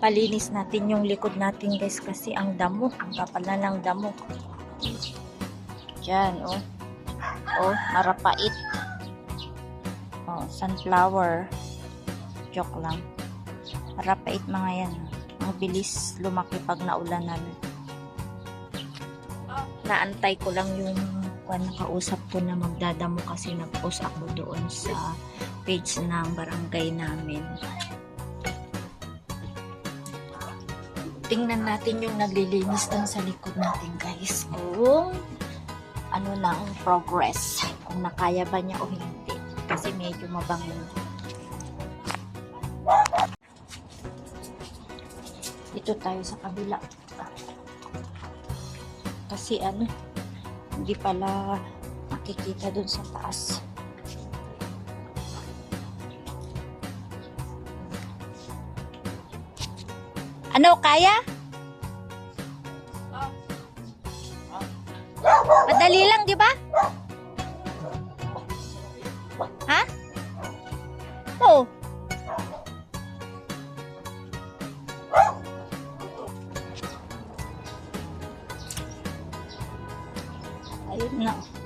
palinis natin yung likod natin guys kasi ang damo. Ang kapal na ng damo. Diyan, oh. Oh, marapait. Oh, sunflower. Joke lang. Marapait mga yan. Ang bilis lumaki pag naulanan. Naantay ko lang yung kung nakausap ko na magdadamo kasi nag-post ako doon sa page ng barangay namin. Tingnan natin yung naglilinis doon sa likod natin guys. Kung ano na ang progress. Kung nakaya ba niya o hindi. Kasi medyo mabango. Dito tayo sa kabila. Kasi ano, hindi pala makikita dun sa taas. Ano, kaya? Madali lang, di ba? Ha? Oo. Ayun na.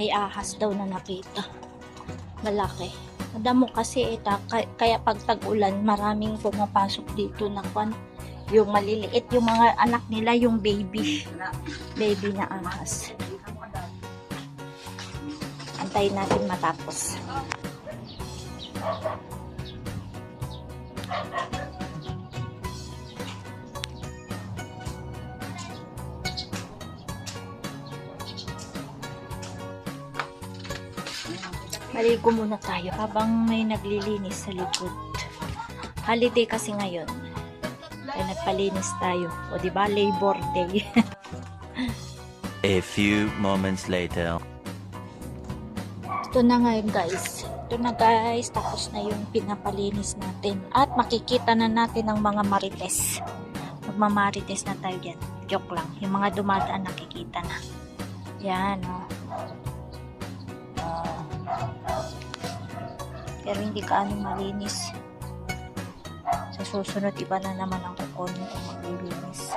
May ahas daw na nakita. Malaki. Madamo kasi ita, kaya, pag tag-ulan, maraming pumapasok dito na kwan. Yung maliliit, yung mga anak nila, yung baby. Baby na ahas. Antayin natin matapos. Maligo muna tayo habang may naglilinis sa likod. Holiday kasi ngayon. Kaya nagpalinis tayo. O di ba Labor Day. A few moments later. Ito na ngayon guys. Ito na guys. Tapos na yung pinapalinis natin. At makikita na natin ang mga marites. Magmamarites na tayo dyan. Joke lang. Yung mga dumadaan nakikita na. Yan o. Oh. Pero hindi ka ano malinis. Sa susunod, iba na naman ang kukunin kung maglilinis.